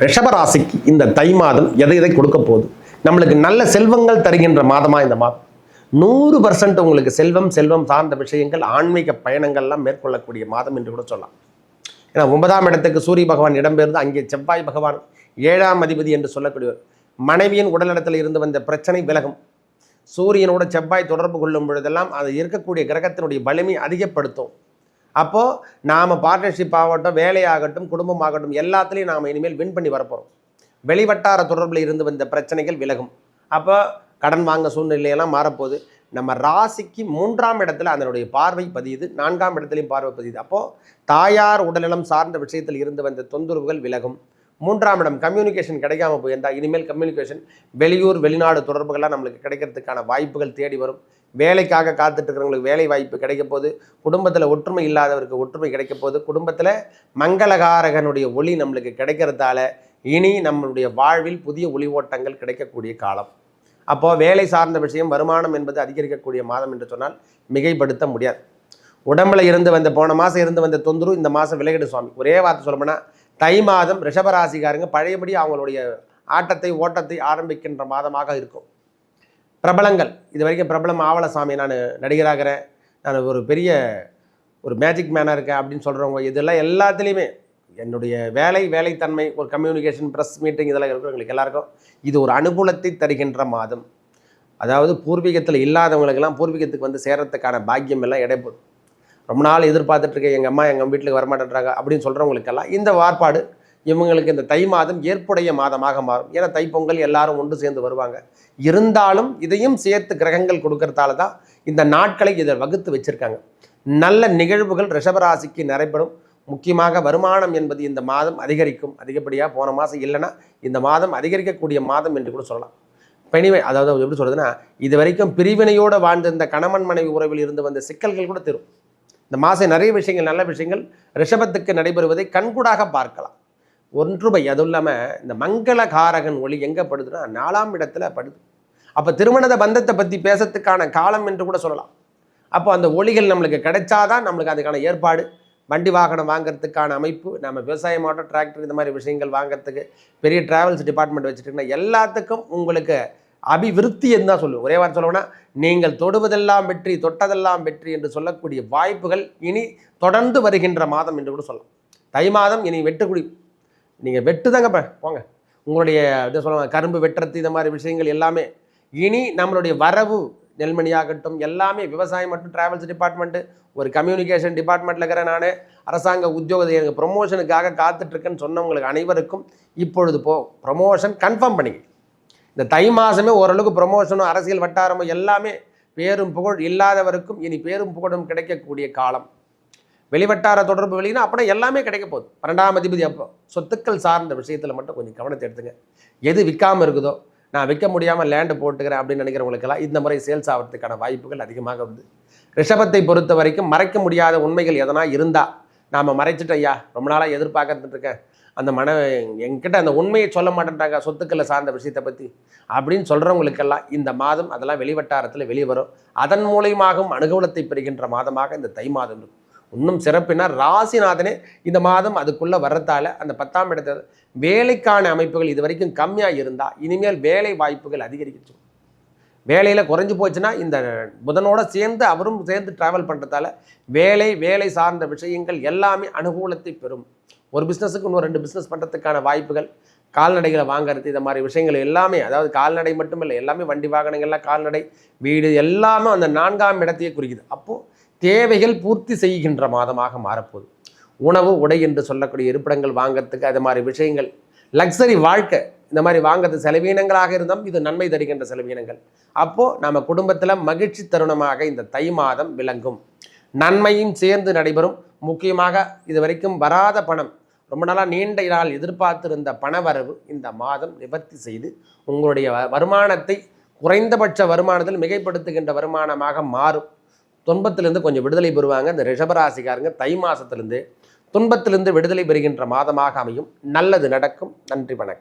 ரிஷபராசிக்கு இந்த தை மாதம் எதை எதை கொடுக்க போகுது? நம்மளுக்கு நல்ல செல்வங்கள் தருகின்ற மாதமாக இந்த மாதம்? நூறு பர்சன்ட் உங்களுக்கு செல்வம் செல்வம் சார்ந்த விஷயங்கள் ஆன்மீக பயணங்கள்லாம் மேற்கொள்ளக்கூடிய மாதம் என்று கூட சொல்லலாம். ஏன்னா ஒன்பதாம் இடத்துக்கு சூரிய பகவான் இடம்பெயர்ந்து அங்கே செவ்வாய் பகவான் ஏழாம் அதிபதி என்று சொல்லக்கூடியவர். மனைவியின் உடல்நலத்தில் இருந்து வந்த பிரச்சனை விலகும். சூரியனோட செவ்வாய் தொடர்பு கொள்ளும் பொழுதெல்லாம் அது இருக்கக்கூடிய கிரகத்தினுடைய வலிமை அதிகப்படுத்தும். அப்போது நாம் பார்ட்னர்ஷிப் ஆகட்டும் வேலையாகட்டும் குடும்பமாகட்டும் எல்லாத்துலேயும் நாம் இனிமேல் வின் பண்ணி வரப்போகிறோம் வெளிவட்டார தொடர்பில் இருந்து வந்த பிரச்சனைகள் விலகும். அப்போ கடன் வாங்க சூழ்நிலையெல்லாம் மாறப்போகுது. நம்ம ராசிக்கு மூன்றாம் இடத்துல அதனுடைய பார்வை பதியுது. நான்காம் இடத்துலையும் பார்வை பதியுது. அப்போது தாயார் உடல்நலம் சார்ந்த விஷயத்தில் இருந்து வந்த தொந்தரவுகள் விலகும். மூன்றாம் இடம் கம்யூனிகேஷன் கிடைக்காம போயிருந்தால் இனிமேல் கம்யூனிகேஷன் வெளியூர் வெளிநாடு தொடர்புகள்லாம் நம்மளுக்கு கிடைக்கிறதுக்கான வாய்ப்புகள் தேடி வரும். வேலைக்காக காத்துட்டு இருக்கிறவங்களுக்கு வேலை வாய்ப்பு கிடைக்க போது குடும்பத்தில் ஒற்றுமை இல்லாதவருக்கு ஒற்றுமை கிடைக்க போது குடும்பத்தில் மங்களகாரகனுடைய ஒளி நம்மளுக்கு கிடைக்கிறதால இனி நம்மளுடைய வாழ்வில் புதிய ஒளி ஓட்டங்கள் கிடைக்கக்கூடிய காலம். அப்போது வேலை சார்ந்த விஷயம் வருமானம் என்பது அதிகரிக்கக்கூடிய மாதம் என்று சொன்னால் மிகைப்படுத்த முடியாது. உடம்புல இருந்து வந்த போன மாதம் இருந்து வந்த தொந்தரவு இந்த மாதம் விலகிடு சுவாமி. ஒரே வார்த்தை சொல்லப்போனால் தை மாதம் ரிஷபராசிக்காரங்க பழையபடி அவங்களுடைய ஆட்டத்தை ஓட்டத்தை ஆரம்பிக்கின்ற மாதமாக இருக்கும். பிரபலங்கள் இது வரைக்கும் பிரபலம் ஆவலசாமி நான் நடிகராகிறேன். நான் ஒரு பெரிய ஒரு மேஜிக் மேனாக இருக்கேன் அப்படின்னு சொல்கிறவங்க இதெல்லாம் எல்லாத்துலேயுமே என்னுடைய வேலை வேலைத்தன்மை ஒரு கம்யூனிகேஷன் ப்ரெஸ் மீட்டிங் இதெல்லாம் இருக்கிறவங்களுக்கு எல்லாருக்கும். இது ஒரு அனுகூலத்தை தருகின்ற மாதம். அதாவது பூர்வீகத்தில் இல்லாதவங்களுக்கெல்லாம் பூர்வீகத்துக்கு வந்து சேரத்துக்கான பாக்கியம் எல்லாம் இடைப்படும். ரொம்ப நாள் எதிர்பார்த்துட்ருக்க எங்கள் அம்மா எங்கள் வீட்டுக்கு வரமாட்டேன்றாங்க அப்படின்னு சொல்கிறவங்களுக்கெல்லாம் இந்த வார்ப்பாடு இவங்களுக்கு இந்த தை மாதம் ஏற்புடைய மாதமாக மாறும். ஏன்னா தைப்பொங்கல் எல்லாரும் ஒன்று சேர்ந்து வருவாங்க. இருந்தாலும் இதையும் சேர்த்து கிரகங்கள் கொடுக்கறதால தான் இந்த நாட்களை இதை வகுத்து வச்சுருக்காங்க. நல்ல நிகழ்வுகள் ரிஷபராசிக்கு நடைபெறும். முக்கியமாக வருமானம் என்பது இந்த மாதம் அதிகரிக்கும். அதிகப்படியாக போன மாதம் இல்லைன்னா இந்த மாதம் அதிகரிக்கக்கூடிய மாதம் என்று கூட சொல்லலாம். பெணிவை அதாவது எப்படி சொல்கிறதுன்னா இது வரைக்கும் பிரிவினையோடு வாழ்ந்திருந்த கணவன் மனைவி உறவில் இருந்து வந்த சிக்கல்கள் கூட தரும். இந்த மாதம் நிறைய விஷயங்கள் நல்ல விஷயங்கள் ரிஷபத்துக்கு நடைபெறுவதை கண்கூடாக பார்க்கலாம். ஒன்றுபை அதுவும் இல்லாமல் இந்த மங்களகாரகன் ஒளி எங்கே படுதுன்னா நாலாம் இடத்துல படுது. அப்போ திருமணத பந்தத்தை பற்றி பேசத்துக்கான காலம் என்று கூட சொல்லலாம். அப்போ அந்த ஒளிகள் நம்மளுக்கு கிடைச்சாதான் நம்மளுக்கு அதுக்கான ஏற்பாடு. வண்டி வாகனம் வாங்குறதுக்கான அமைப்பு நம்ம விவசாயம் ஆட்டோ டிராக்டர் இந்த மாதிரி விஷயங்கள் வாங்குறதுக்கு பெரிய டிராவல்ஸ் டிபார்ட்மெண்ட் வச்சுட்டிங்கன்னா எல்லாத்துக்கும் உங்களுக்கு அபிவிருத்தி தான் சொல்லுவோம். ஒரே வாரம் சொல்லணும்னா நீங்கள் தொடுவதெல்லாம் வெற்றி தொட்டதெல்லாம் வெற்றி என்று சொல்லக்கூடிய வாய்ப்புகள் இனி தொடர்ந்து வருகின்ற மாதம் என்று கூட சொல்லலாம். தை மாதம் இனி வெட்டுக்குடி. நீங்கள் வெட்டு தாங்க இப்போ போங்க. உங்களுடைய இது சொல்லுவாங்க கரும்பு வெட்டுறது இந்த மாதிரி விஷயங்கள் எல்லாமே இனி நம்மளுடைய வரவு நெல்மணியாகட்டும் எல்லாமே விவசாயம் மற்றும் டிராவல்ஸ் டிபார்ட்மெண்ட்டு ஒரு கம்யூனிகேஷன் டிபார்ட்மெண்ட்டில் இருக்கிற நான். அரசாங்க உத்தியோகத்தை எனக்கு ப்ரொமோஷனுக்காக காத்துட்ருக்கேன்னு சொன்னவங்களுக்கு அனைவருக்கும் இப்பொழுது போ ப்ரொமோஷன் கன்ஃபார்ம் பண்ணிக்க இந்த தை மாதமே ஓரளவுக்கு ப்ரொமோஷனும் அரசியல் வட்டாரமும் எல்லாமே பேரும் புகழ் இல்லாதவருக்கும் இனி பேரும் புகழும் கிடைக்கக்கூடிய காலம். வெளிவட்டார தொடர்பு வெளியினா அப்படின்னா எல்லாமே கிடைக்க போகுது. பன்னெண்டாம் அதிபதி அப்போ சொத்துக்கள் சார்ந்த விஷயத்தில் மட்டும் கொஞ்சம் கவனத்தை எடுத்துங்க. எது விற்காமல் இருக்குதோ நான் விற்க முடியாமல் லேண்டு போட்டுக்கிறேன் அப்படின்னு நினைக்கிறவங்களுக்கெல்லாம் இந்த முறை சேல்ஸ் ஆகிறதுக்கான வாய்ப்புகள் அதிகமாக வருது ரிஷபத்தை பொறுத்த வரைக்கும் மறைக்க முடியாத உண்மைகள் எதனா இருந்தால் நாம் மறைச்சிட்டோம் ஐயா. ரொம்ப நாளாக எதிர்பார்க்கறதுட்டு இருக்கேன். அந்த மன என்கிட்ட அந்த உண்மையை சொல்ல மாட்டேன்றாங்க சொத்துக்களை சார்ந்த விஷயத்தை பற்றி அப்படின்னு சொல்கிறவங்களுக்கெல்லாம் இந்த மாதம் அதெல்லாம் வெளிவட்டாரத்தில் வெளியே வரும். அதன் மூலியமாகவும் அனுகூலத்தை பெறுகின்ற மாதமாக இந்த தை மாதம் இருக்கும். இன்னும் சிறப்பினா ராசிநாதனே இந்த மாதம் அதுக்குள்ளே வர்றதால அந்த பத்தாம் இடத்துல வேலைக்கான அமைப்புகள் இது வரைக்கும் கம்மியாக இருந்தால் இனிமேல் வேலை வாய்ப்புகள் அதிகரிக்கும். வேலையில் குறைஞ்சி போச்சுன்னா இந்த புதனோடு சேர்ந்து அவரும் சேர்ந்து ட்ராவல் பண்ணுறதால வேலை வேலை சார்ந்த விஷயங்கள் எல்லாமே அனுகூலத்தை பெறும். ஒரு பிஸ்னஸுக்கு இன்னும் ரெண்டு பிஸ்னஸ் பண்ணுறதுக்கான வாய்ப்புகள் கால்நடைகளை வாங்குறது இந்த மாதிரி விஷயங்கள் எல்லாமே அதாவது கால்நடை மட்டும் இல்லை எல்லாமே வண்டி வாகனங்கள்லாம் கால்நடை வீடு எல்லாமே அந்த நான்காம் இடத்தையே குறிக்குது. அப்போது தேவைகள் பூர்த்தி செய்கின்ற மாதமாக மாறப்போகுது. உணவு உடை என்று சொல்லக்கூடிய இருப்பிடங்கள் வாங்கிறதுக்கு அது மாதிரி விஷயங்கள் லக்ஸரி வாழ்க்கை இந்த மாதிரி வாங்கிறது செலவீனங்களாக இருந்தாலும் இது நன்மை தருகின்ற செலவீனங்கள். அப்போது நம்ம குடும்பத்தில் மகிழ்ச்சி தருணமாக இந்த தை மாதம் விளங்கும். நன்மையும் சேர்ந்து நடைபெறும். முக்கியமாக இது வரைக்கும் வராத பணம் ரொம்ப நாளாக நீண்ட நாள் எதிர்பார்த்திருந்த பணவரவு இந்த மாதம் நிவர்த்தி செய்து உங்களுடைய வருமானத்தை குறைந்தபட்ச வருமானத்தில் மிகைப்படுத்துகின்ற வருமானமாக மாறும். துன்பத்திலிருந்து கொஞ்சம் விடுதலை பெறுவாங்க. இந்த ரிஷபராசிக்காரங்க தை மாதத்திலிருந்து துன்பத்திலிருந்து விடுதலை பெறுகின்ற மாதமாக அமையும். நல்லது நடக்கும். நன்றி வணக்கம்.